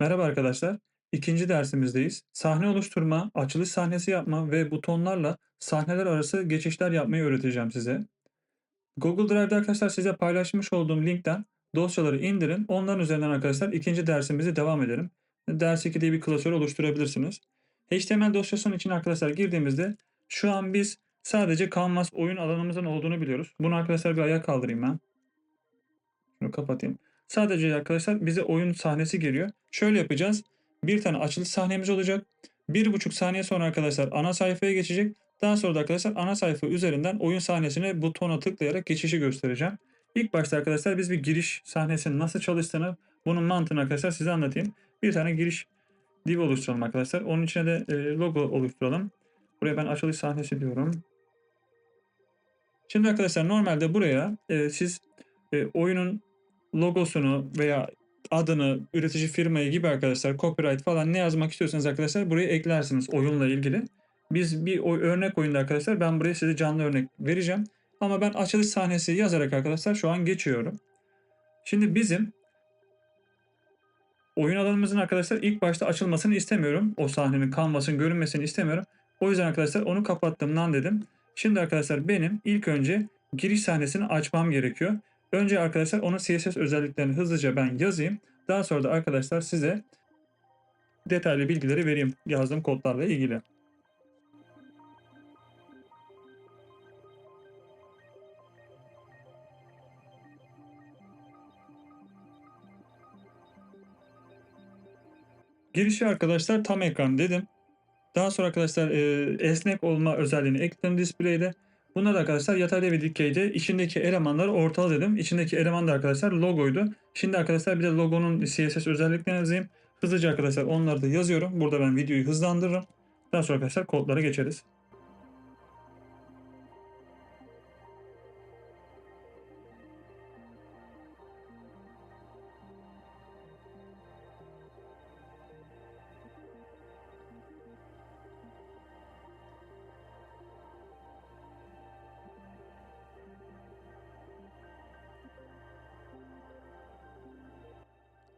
Merhaba arkadaşlar. İkinci dersimizdeyiz. Sahne oluşturma, açılış sahnesi yapma ve butonlarla sahneler arası geçişler yapmayı öğreteceğim size. Google Drive'da arkadaşlar size paylaşmış olduğum linkten dosyaları indirin. Onların üzerinden arkadaşlar ikinci dersimizi devam edelim. Ders 2 diye bir klasör oluşturabilirsiniz. HTML dosyasının içine arkadaşlar girdiğimizde şu an biz sadece Canvas oyun alanımızın olduğunu biliyoruz. Bunu arkadaşlar bir ayağa kaldırayım ben. Şunu kapatayım. Sadece arkadaşlar bize oyun sahnesi geliyor. Şöyle yapacağız. Bir tane açılış sahnemiz olacak. Bir buçuk saniye sonra arkadaşlar ana sayfaya geçecek. Daha sonra da arkadaşlar ana sayfa üzerinden oyun sahnesine butona tıklayarak geçişi göstereceğim. İlk başta arkadaşlar biz bir giriş sahnesinin nasıl çalıştığını, bunun mantığını arkadaşlar size anlatayım. Bir tane giriş div oluşturalım arkadaşlar. Onun içine de e, logo oluşturalım. Buraya ben açılış sahnesi diyorum. Şimdi arkadaşlar normalde buraya e, siz e, oyunun logosunu veya adını, üretici firmayı gibi arkadaşlar copyright falan ne yazmak istiyorsanız arkadaşlar buraya eklersiniz oyunla ilgili. Biz bir örnek oyunda arkadaşlar ben buraya size canlı örnek vereceğim. Ama ben açılış sahnesi yazarak arkadaşlar şu an geçiyorum. Şimdi bizim oyun alanımızın arkadaşlar ilk başta açılmasını istemiyorum. O sahnenin kanvasın görünmesini istemiyorum. O yüzden arkadaşlar onu kapattım lan dedim. Şimdi arkadaşlar benim ilk önce giriş sahnesini açmam gerekiyor. Önce arkadaşlar onun CSS özelliklerini hızlıca ben yazayım. Daha sonra da arkadaşlar size detaylı bilgileri vereyim yazdığım kodlarla ilgili. Girişi arkadaşlar tam ekran dedim. Daha sonra arkadaşlar e, esnek olma özelliğini ekledim display'de. Bunlar da arkadaşlar yatayda ve dikeyde içindeki elemanları ortala dedim. İçindeki eleman da arkadaşlar logoydu. Şimdi arkadaşlar bir de logonun CSS özelliklerini yazayım. Hızlıca arkadaşlar onları da yazıyorum. Burada ben videoyu hızlandırırım. Daha sonra arkadaşlar kodlara geçeriz.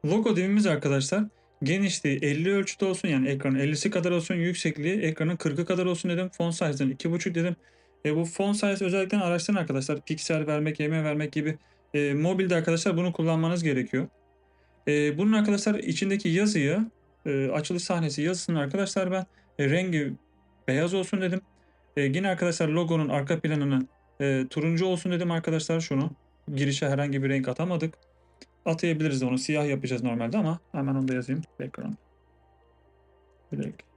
Logo divimiz arkadaşlar genişliği 50 ölçüde olsun yani ekranın 50'si kadar olsun yüksekliği ekranın 40'ı kadar olsun dedim. Font size'ını 2.5 dedim. E, bu font size özelliklerini araştırın arkadaşlar. Piksel vermek, yeme vermek gibi e, mobilde arkadaşlar bunu kullanmanız gerekiyor. E, bunun arkadaşlar içindeki yazıyı e, açılış sahnesi yazısını arkadaşlar ben e, rengi beyaz olsun dedim. E, yine arkadaşlar logonun arka planını e, turuncu olsun dedim arkadaşlar şunu. Girişe herhangi bir renk atamadık. Atayabiliriz onu. Siyah yapacağız normalde ama hemen onu da yazayım. Background. Black.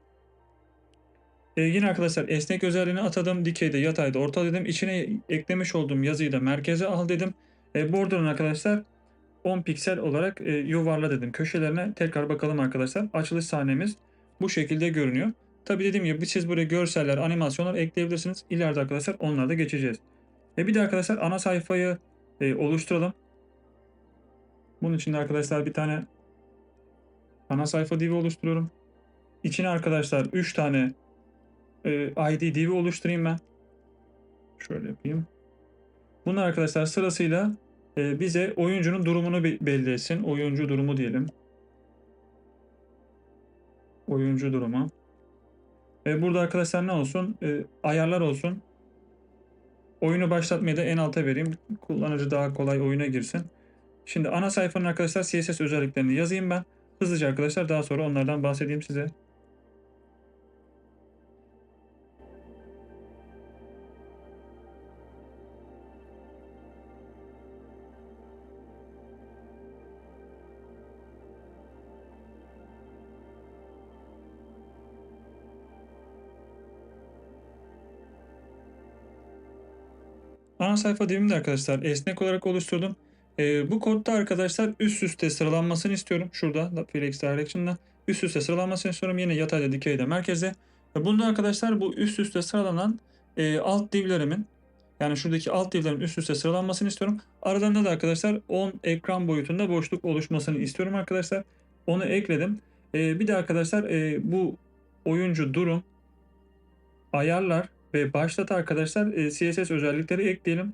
Ee, yine arkadaşlar esnek özelliğini atadım. Dikeyde, yatayda, orta dedim. İçine eklemiş olduğum yazıyı da merkeze al dedim. E, border'ın arkadaşlar 10 piksel olarak e, yuvarla dedim. Köşelerine tekrar bakalım arkadaşlar. Açılış sahnemiz bu şekilde görünüyor. Tabi dediğim gibi siz buraya görseller, animasyonlar ekleyebilirsiniz. İleride arkadaşlar onlara da geçeceğiz. E bir de arkadaşlar ana sayfayı e, oluşturalım. Bunun için de arkadaşlar bir tane ana sayfa divi oluşturuyorum. İçine arkadaşlar 3 tane e, ID divi oluşturayım ben. Şöyle yapayım. Bunlar arkadaşlar sırasıyla e, bize oyuncunun durumunu belli etsin. Oyuncu durumu diyelim. Oyuncu durumu. E, burada arkadaşlar ne olsun? E, ayarlar olsun. Oyunu başlatmayı da en alta vereyim. Kullanıcı daha kolay oyuna girsin. Şimdi ana sayfanın arkadaşlar CSS özelliklerini yazayım ben. Hızlıca arkadaşlar daha sonra onlardan bahsedeyim size. Ana sayfa divimde arkadaşlar esnek olarak oluşturdum. E, bu kodda arkadaşlar üst üste sıralanmasını istiyorum. Şurada Flex Direction'da üst üste sıralanmasını istiyorum. Yine yatayda, dikeyde, merkezde. Ve bunda arkadaşlar bu üst üste sıralanan e, alt divlerimin yani şuradaki alt divlerin üst üste sıralanmasını istiyorum. Aralarında da arkadaşlar 10 ekran boyutunda boşluk oluşmasını istiyorum arkadaşlar. Onu ekledim. E, bir de arkadaşlar e, bu oyuncu durum ayarlar ve başlat arkadaşlar e, CSS özellikleri ekleyelim.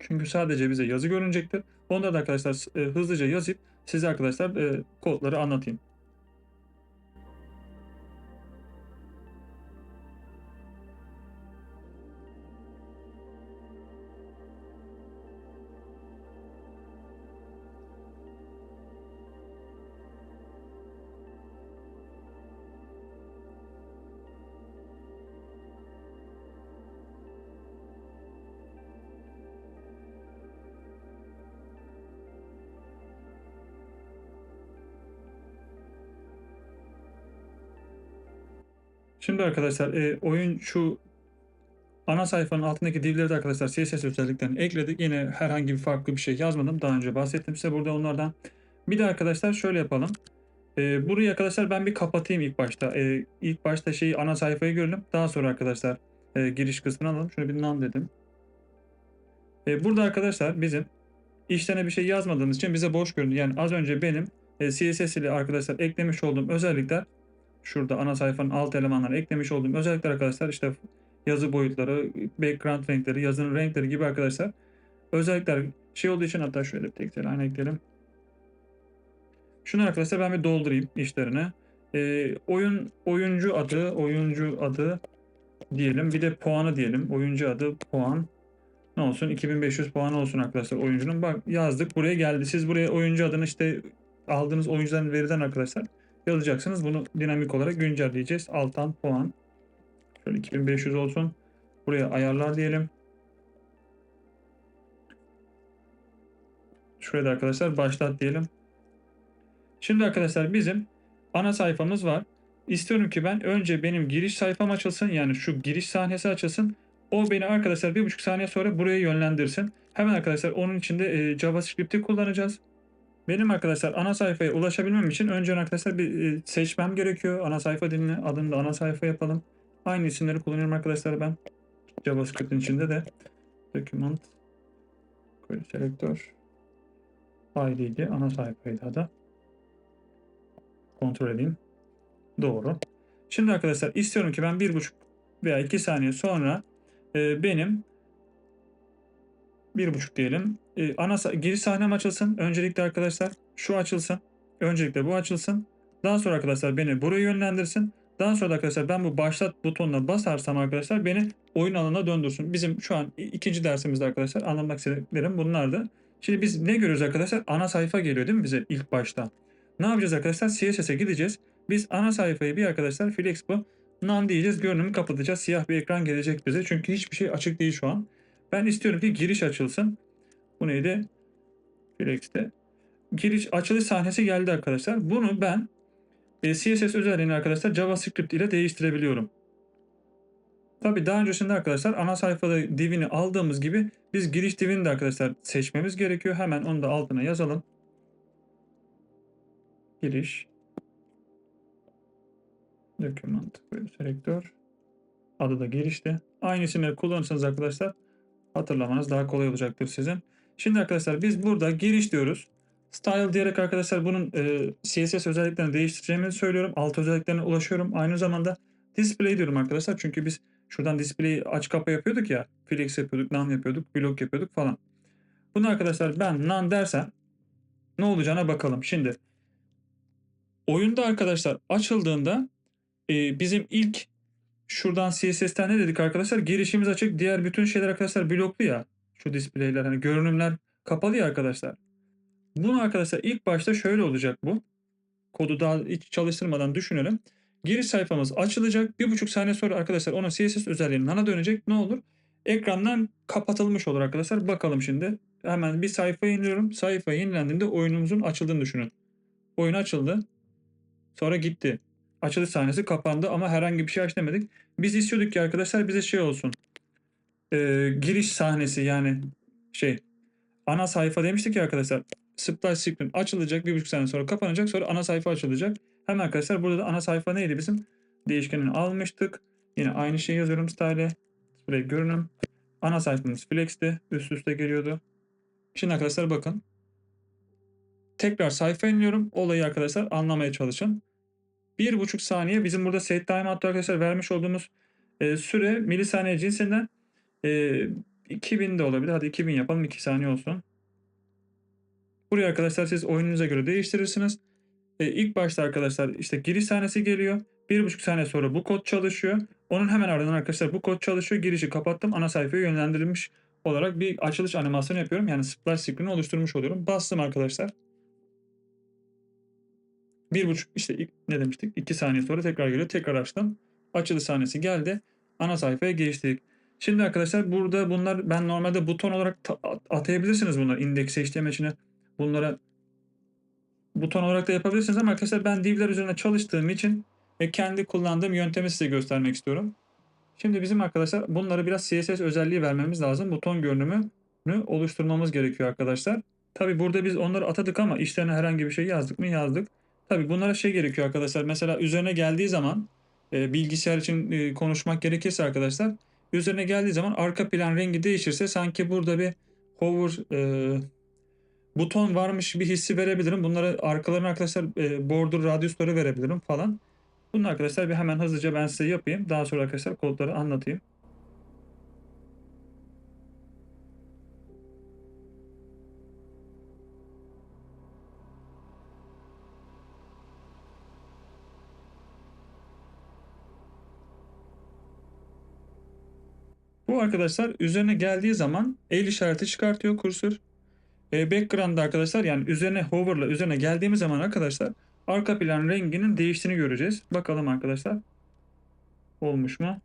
Çünkü sadece bize yazı görünecektir. Onları da arkadaşlar e, hızlıca yazıp size arkadaşlar e, kodları anlatayım. Şimdi arkadaşlar e, oyun şu ana sayfanın altındaki divleri de arkadaşlar CSS özelliklerini ekledik. Yine herhangi bir farklı bir şey yazmadım. Daha önce bahsettim size burada onlardan. Bir de arkadaşlar şöyle yapalım. E, burayı arkadaşlar ben bir kapatayım ilk başta. E, ilk başta şeyi ana sayfayı görelim. Daha sonra arkadaşlar e, giriş kısmını alalım. Şöyle bir nan dedim. E, burada arkadaşlar bizim işlerine bir şey yazmadığımız için bize boş göründü. Yani az önce benim e, CSS ile arkadaşlar eklemiş olduğum özellikler şurada ana sayfanın alt elemanları eklemiş olduğum özellikler arkadaşlar işte yazı boyutları, background renkleri, yazının renkleri gibi arkadaşlar özellikler şey olduğu için hatta şöyle bir tek line ekleyelim. Şunu arkadaşlar ben bir doldurayım işlerine. E, oyun oyuncu adı, oyuncu adı diyelim. Bir de puanı diyelim. Oyuncu adı, puan. Ne olsun? 2500 puan olsun arkadaşlar oyuncunun. Bak yazdık buraya geldi. Siz buraya oyuncu adını işte aldığınız oyuncuların veriden arkadaşlar yazacaksınız. Bunu dinamik olarak güncelleyeceğiz. Alttan puan. Şöyle 2500 olsun. Buraya ayarlar diyelim. Şuraya da arkadaşlar başlat diyelim. Şimdi arkadaşlar bizim ana sayfamız var. İstiyorum ki ben önce benim giriş sayfam açılsın. Yani şu giriş sahnesi açılsın. O beni arkadaşlar bir buçuk saniye sonra buraya yönlendirsin. Hemen arkadaşlar onun için de e, JavaScript'i kullanacağız. Benim arkadaşlar ana sayfaya ulaşabilmem için önce arkadaşlar bir e, seçmem gerekiyor. Ana sayfa dilini adını da ana sayfa yapalım. Aynı isimleri kullanıyorum arkadaşlar ben. JavaScript'in içinde de document query selector ID'di. Ana sayfaydı adı. Kontrol edeyim. Doğru. Şimdi arkadaşlar istiyorum ki ben bir buçuk veya iki saniye sonra e, benim bir buçuk diyelim. E, ana giriş sahnem açılsın. Öncelikle arkadaşlar şu açılsın. Öncelikle bu açılsın. Daha sonra arkadaşlar beni buraya yönlendirsin. Daha sonra da arkadaşlar ben bu başlat butonuna basarsam arkadaşlar beni oyun alanına döndürsün. Bizim şu an ikinci dersimizde arkadaşlar anlamak istediklerim bunlardı. Şimdi biz ne görüyoruz arkadaşlar? Ana sayfa geliyor değil mi bize ilk başta? Ne yapacağız arkadaşlar? CSS'e gideceğiz. Biz ana sayfayı bir arkadaşlar flex bu none diyeceğiz. Görünümü kapatacağız. Siyah bir ekran gelecek bize. Çünkü hiçbir şey açık değil şu an. Ben istiyorum ki giriş açılsın. Bu neydi? Flex'te. Giriş açılış sahnesi geldi arkadaşlar. Bunu ben e, CSS özelliğini arkadaşlar JavaScript ile değiştirebiliyorum. Tabi daha öncesinde arkadaşlar ana sayfada divini aldığımız gibi biz giriş divini de arkadaşlar seçmemiz gerekiyor. Hemen onu da altına yazalım. Giriş. Document selektör. Adı da girişti. Aynı isimleri kullanırsanız arkadaşlar hatırlamanız daha kolay olacaktır sizin. Şimdi arkadaşlar biz burada giriş diyoruz. Style diyerek arkadaşlar bunun e, CSS özelliklerini değiştireceğimizi söylüyorum. Alt özelliklerine ulaşıyorum. Aynı zamanda display diyorum arkadaşlar. Çünkü biz şuradan display aç kapa yapıyorduk ya. Flex yapıyorduk, none yapıyorduk, block yapıyorduk falan. Bunu arkadaşlar ben none dersem ne olacağına bakalım. Şimdi oyunda arkadaşlar açıldığında e, bizim ilk şuradan CSS'ten ne dedik arkadaşlar? Girişimiz açık. Diğer bütün şeyler arkadaşlar bloklu ya. Şu displayler hani görünümler kapalı ya arkadaşlar. Bunu arkadaşlar ilk başta şöyle olacak bu. Kodu daha hiç çalıştırmadan düşünelim. Giriş sayfamız açılacak. Bir buçuk saniye sonra arkadaşlar onun CSS özelliğinin ana dönecek. Ne olur? Ekrandan kapatılmış olur arkadaşlar. Bakalım şimdi. Hemen bir sayfa yeniliyorum. Sayfa yenilendiğinde oyunumuzun açıldığını düşünün. Oyun açıldı. Sonra gitti. Açılış sahnesi kapandı ama herhangi bir şey aç demedik. Biz istiyorduk ki arkadaşlar bize şey olsun. Ee, giriş sahnesi yani şey ana sayfa demiştik ya arkadaşlar. Splash screen açılacak bir buçuk saniye sonra kapanacak sonra ana sayfa açılacak. Hemen arkadaşlar burada da ana sayfa neydi bizim? Değişkenini almıştık. Yine aynı şeyi yazıyorum style. Display görünüm. Ana sayfamız flex'ti. Üst üste geliyordu. Şimdi arkadaşlar bakın. Tekrar sayfa iniyorum. Olayı arkadaşlar anlamaya çalışın. Bir buçuk saniye bizim burada set time arkadaşlar vermiş olduğumuz e, süre milisaniye cinsinden e, 2000 de olabilir. Hadi 2000 yapalım 2 saniye olsun. Buraya arkadaşlar siz oyununuza göre değiştirirsiniz. E, ilk başta arkadaşlar işte giriş sahnesi geliyor. Bir buçuk saniye sonra bu kod çalışıyor. Onun hemen ardından arkadaşlar bu kod çalışıyor. Girişi kapattım. Ana sayfaya yönlendirilmiş olarak bir açılış animasyonu yapıyorum. Yani splash screen'i oluşturmuş oluyorum. Bastım arkadaşlar. Bir buçuk işte ilk, ne demiştik? İki saniye sonra tekrar geliyor. Tekrar açtım. Açılış sahnesi geldi. Ana sayfaya geçtik. Şimdi arkadaşlar burada bunlar ben normalde buton olarak ta- atayabilirsiniz bunları indeks HTML içine. Bunlara buton olarak da yapabilirsiniz ama arkadaşlar ben divler üzerine çalıştığım için ve kendi kullandığım yöntemi size göstermek istiyorum. Şimdi bizim arkadaşlar bunları biraz CSS özelliği vermemiz lazım. Buton görünümünü oluşturmamız gerekiyor arkadaşlar. Tabi burada biz onları atadık ama işlerine herhangi bir şey yazdık mı yazdık. Tabi bunlara şey gerekiyor arkadaşlar. Mesela üzerine geldiği zaman e, bilgisayar için e, konuşmak gerekirse arkadaşlar üzerine geldiği zaman arka plan rengi değişirse sanki burada bir hover e, buton varmış bir hissi verebilirim. Bunları arkalarına arkadaşlar e, border radiusları verebilirim falan. Bunu arkadaşlar bir hemen hızlıca ben size yapayım. Daha sonra arkadaşlar kodları anlatayım. Bu arkadaşlar üzerine geldiği zaman el işareti çıkartıyor kursör. E, background'da arkadaşlar yani üzerine hover'la üzerine geldiğimiz zaman arkadaşlar arka plan renginin değiştiğini göreceğiz. Bakalım arkadaşlar. Olmuş mu?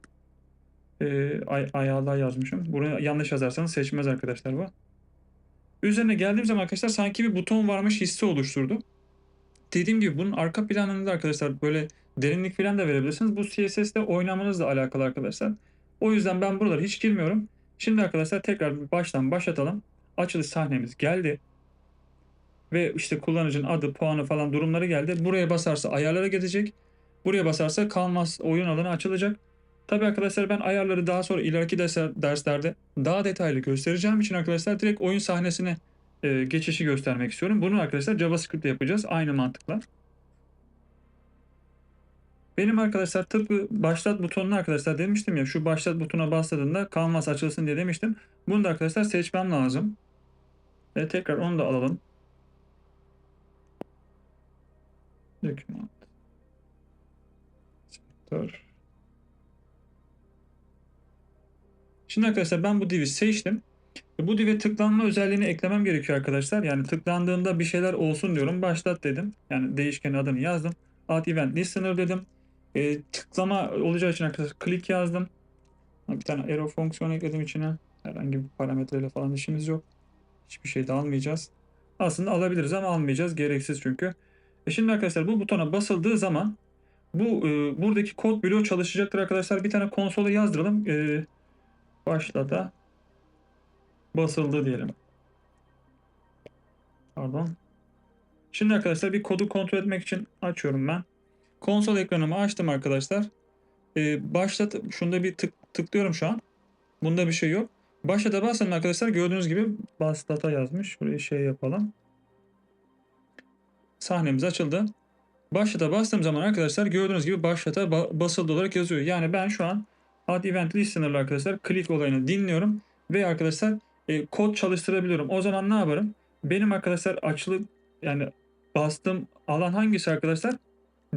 E, ay ayarlar yazmışım. Buraya yanlış yazarsanız seçmez arkadaşlar bu. Üzerine geldiğim zaman arkadaşlar sanki bir buton varmış hissi oluşturdu. Dediğim gibi bunun arka planında arkadaşlar böyle derinlik falan da verebilirsiniz. Bu CSS'de oynamanızla alakalı arkadaşlar. O yüzden ben buralara hiç girmiyorum. Şimdi arkadaşlar tekrar bir baştan başlatalım. Açılış sahnemiz geldi. Ve işte kullanıcının adı, puanı falan durumları geldi. Buraya basarsa ayarlara gidecek. Buraya basarsa Canvas oyun alanı açılacak. Tabi arkadaşlar ben ayarları daha sonra ileriki derslerde daha detaylı göstereceğim için arkadaşlar direkt oyun sahnesine e, geçişi göstermek istiyorum. Bunu arkadaşlar JavaScript'te yapacağız aynı mantıkla. Benim arkadaşlar tıpkı başlat butonuna arkadaşlar demiştim ya şu başlat butona bastığında Canvas açılsın diye demiştim. Bunu da arkadaşlar seçmem lazım. Ve tekrar onu da alalım. Document. Sektör. Şimdi arkadaşlar ben bu div'i seçtim. Bu div'e tıklanma özelliğini eklemem gerekiyor arkadaşlar. Yani tıklandığında bir şeyler olsun diyorum. Başlat dedim. Yani değişkenin adını yazdım. Add event listener dedim. E, tıklama olacağı için arkadaşlar click yazdım. Bir tane arrow fonksiyonu ekledim içine. Herhangi bir parametreyle falan işimiz yok. Hiçbir şey de almayacağız. Aslında alabiliriz ama almayacağız. Gereksiz çünkü. E şimdi arkadaşlar bu butona basıldığı zaman bu e, buradaki kod bloğu çalışacaktır arkadaşlar. Bir tane konsola yazdıralım. E, başla da basıldı diyelim. Pardon. Şimdi arkadaşlar bir kodu kontrol etmek için açıyorum ben. Konsol ekranımı açtım arkadaşlar. Ee, başlat. Şunda bir tık, tıklıyorum şu an. Bunda bir şey yok. Başlata bastım arkadaşlar. Gördüğünüz gibi bastata yazmış. Burayı şey yapalım. Sahnemiz açıldı. Başlata bastığım zaman arkadaşlar gördüğünüz gibi başlata basıldı olarak yazıyor. Yani ben şu an Add Event Listener'la arkadaşlar click olayını dinliyorum. Ve arkadaşlar e, kod çalıştırabiliyorum. O zaman ne yaparım? Benim arkadaşlar açılı yani bastığım alan hangisi arkadaşlar?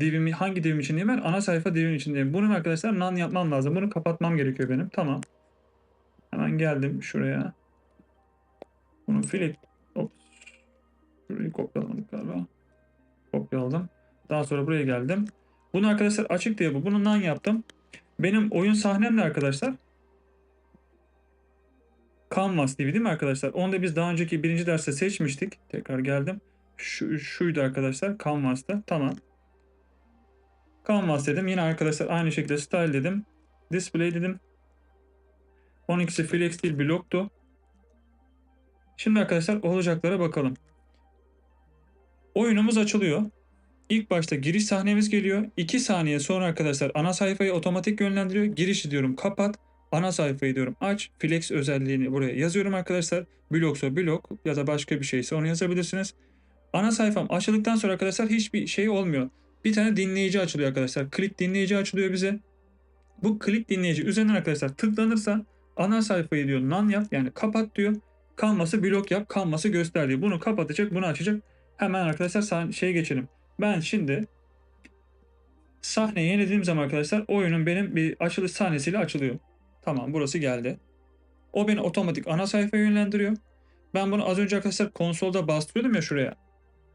Divimi hangi divim için diyeyim ben? Ana sayfa divim için diyeyim. Bunun arkadaşlar nan yapmam lazım. Bunu kapatmam gerekiyor benim. Tamam. Hemen geldim şuraya. Bunu filet Ops. Şurayı kopyaladım galiba. Kopyaladım. Daha sonra buraya geldim. Bunu arkadaşlar açık diye bu. Bunu nan yaptım. Benim oyun sahnemle arkadaşlar Canvas TV değil mi arkadaşlar? Onu da biz daha önceki birinci derste seçmiştik. Tekrar geldim. Şu, şuydu arkadaşlar Canvas'ta. Tamam. Canvas dedim. Yine arkadaşlar aynı şekilde style dedim. Display dedim. 12'si flex değil bloktu. Şimdi arkadaşlar olacaklara bakalım. Oyunumuz açılıyor. İlk başta giriş sahnemiz geliyor. 2 saniye sonra arkadaşlar ana sayfayı otomatik yönlendiriyor. Girişi diyorum kapat. Ana sayfayı diyorum aç. Flex özelliğini buraya yazıyorum arkadaşlar. Bloksa blok ya da başka bir şeyse onu yazabilirsiniz. Ana sayfam açıldıktan sonra arkadaşlar hiçbir şey olmuyor bir tane dinleyici açılıyor arkadaşlar. Click dinleyici açılıyor bize. Bu click dinleyici üzerinden arkadaşlar tıklanırsa ana sayfayı diyor nan yap yani kapat diyor. Kalması blok yap kalması göster diyor. Bunu kapatacak bunu açacak. Hemen arkadaşlar şey geçelim. Ben şimdi sahneyi yenilediğim zaman arkadaşlar oyunun benim bir açılış sahnesiyle açılıyor. Tamam burası geldi. O beni otomatik ana sayfaya yönlendiriyor. Ben bunu az önce arkadaşlar konsolda bastırıyordum ya şuraya.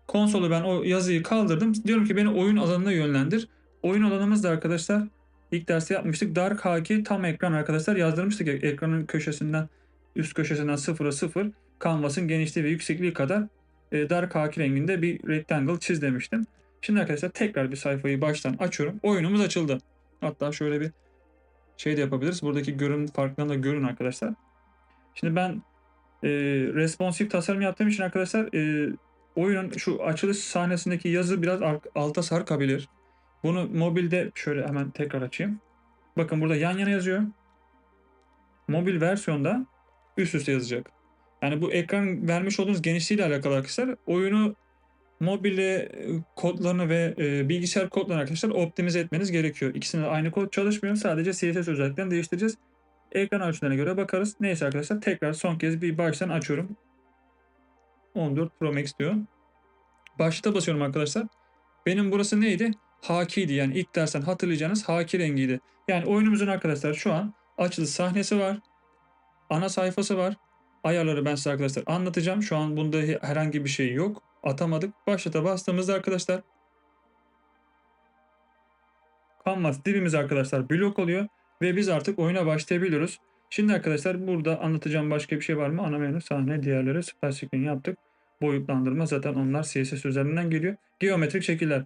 Konsolu ben o yazıyı kaldırdım. Diyorum ki beni oyun alanına yönlendir. Oyun alanımız da arkadaşlar ilk derste yapmıştık. Dark Haki tam ekran arkadaşlar yazdırmıştık ekranın köşesinden üst köşesinden 0'a 0 kanvasın genişliği ve yüksekliği kadar e, Dark Haki renginde bir rectangle çiz demiştim. Şimdi arkadaşlar tekrar bir sayfayı baştan açıyorum. Oyunumuz açıldı. Hatta şöyle bir şey de yapabiliriz. Buradaki görün farklarını da görün arkadaşlar. Şimdi ben e, responsif tasarım yaptığım için arkadaşlar e, oyunun şu açılış sahnesindeki yazı biraz alta sarkabilir. Bunu mobilde şöyle hemen tekrar açayım. Bakın burada yan yana yazıyor. Mobil versiyonda üst üste yazacak. Yani bu ekran vermiş olduğunuz genişliğiyle alakalı arkadaşlar. Oyunu mobile e, kodlarını ve e, bilgisayar kodlarını arkadaşlar optimize etmeniz gerekiyor. İkisinde de aynı kod çalışmıyor. Sadece CSS özelliklerini değiştireceğiz. Ekran ölçülerine göre bakarız. Neyse arkadaşlar tekrar son kez bir baştan açıyorum. 14 Pro Max diyor. Başta basıyorum arkadaşlar. Benim burası neydi? Haki'ydi. Yani ilk dersten hatırlayacağınız haki rengiydi. Yani oyunumuzun arkadaşlar şu an açılış sahnesi var. Ana sayfası var. Ayarları ben size arkadaşlar anlatacağım. Şu an bunda herhangi bir şey yok. Atamadık. Başlata bastığımızda arkadaşlar Canvas dibimiz arkadaşlar blok oluyor ve biz artık oyuna başlayabiliyoruz. Şimdi arkadaşlar burada anlatacağım başka bir şey var mı? Ana menü, sahne, diğerleri splash screen yaptık. Boyutlandırma zaten onlar CSS üzerinden geliyor. Geometrik şekiller.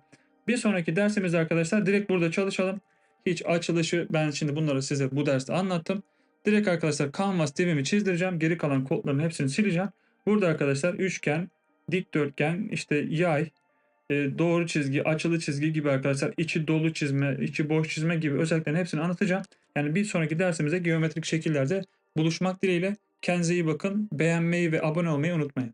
Bir sonraki dersimizde arkadaşlar direkt burada çalışalım. Hiç açılışı ben şimdi bunları size bu derste anlattım. Direkt arkadaşlar Canvas divimi çizdireceğim. Geri kalan kodların hepsini sileceğim. Burada arkadaşlar üçgen, dikdörtgen, işte yay, e, doğru çizgi, açılı çizgi gibi arkadaşlar içi dolu çizme, içi boş çizme gibi özelliklerin hepsini anlatacağım. Yani bir sonraki dersimizde geometrik şekillerde buluşmak dileğiyle kendinize iyi bakın. Beğenmeyi ve abone olmayı unutmayın.